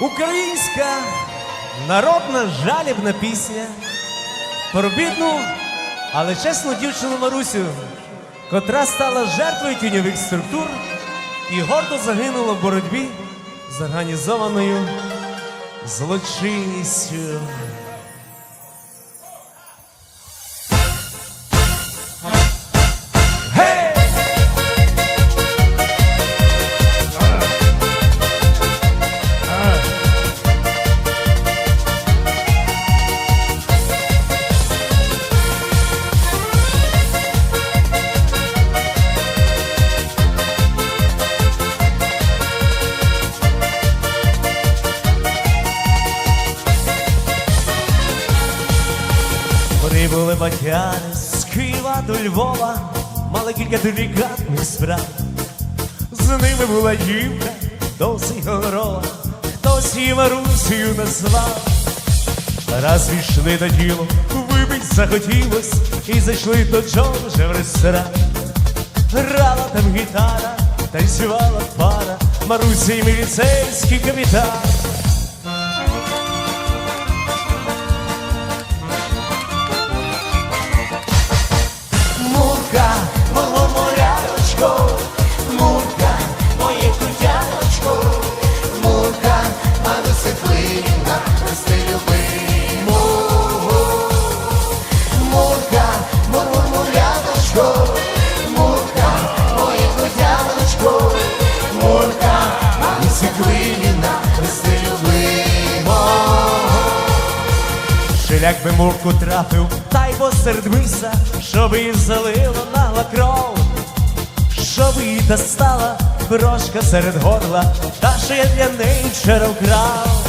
Українська народна жалібна пісня про бідну, але чесну дівчину Марусю, котра стала жертвою тіньових структур і гордо загинула в боротьбі з організованою злочинністю. Прибули батяни з Києва до Львова, мали кілька делікатних справ. З ними була дівка, досить гонорова, хтось її Марусею назвав. Раз війшли до ділу, випить захотілось, і зайшли до Джорджа в ресторан. Грала там гітара, танцювала пара, Маруся і міліцейський капітан. Шлях би мурку трапив, та й посеред миса, щоб її залило нагла кров, щоб її достала брошка серед горла, та що я для неї вчора вкрав.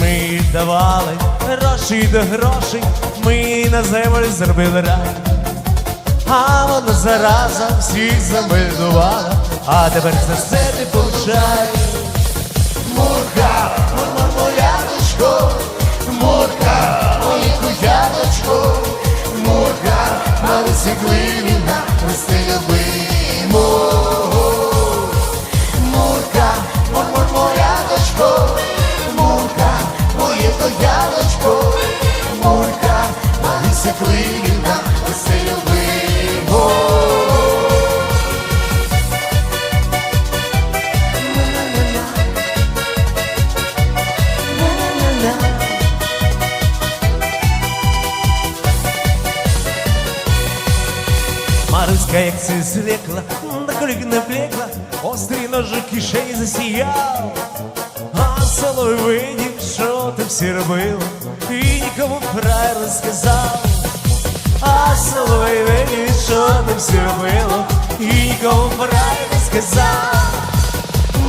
Ми давали гроші до грошей, ми на землю зробили рай. А вона зараза всіх замельдувала, а тепер за все ти получай. Маруся Глиніна, прости любимо. Маруська, як це злякла, на колік не влекла, острий ножик кишені засіяв. А соловей видів, що ти всі робила, і нікому фраєр не сказав. А соловей видів, що ти всі робила, і нікому фраєр не сказав.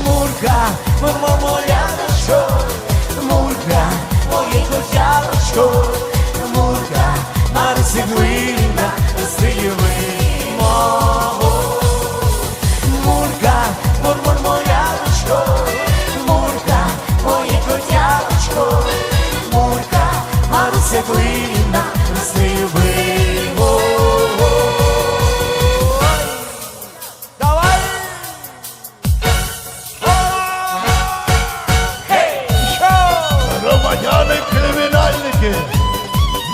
Мурка, мамо моляночко, Мурка, моє котярочко, Мурка, Марсі Глина, Сильовимо. Мурка, мурмур моляночко, Мурка, моє котярочко, Мурка, Марсі кримінальники,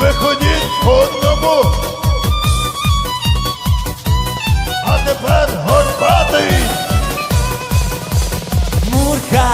виходіть по одному. А тепер горбатий. Мурка,